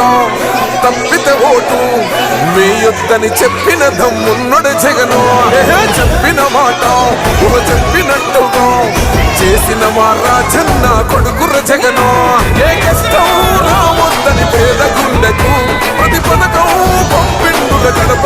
ఇచ్చిన మాట ఓటు. మీ చెప్పిన దమ్మున్నడు జగను. చెప్పిన మాట ఓ చెప్పినట్టుగా. చేసిన మా రాజన్న కొడుకుర జగను. ఏ కష్టం రావద్దని పేద గుండెకు ప్రతి పథకం పంపిండుల గడప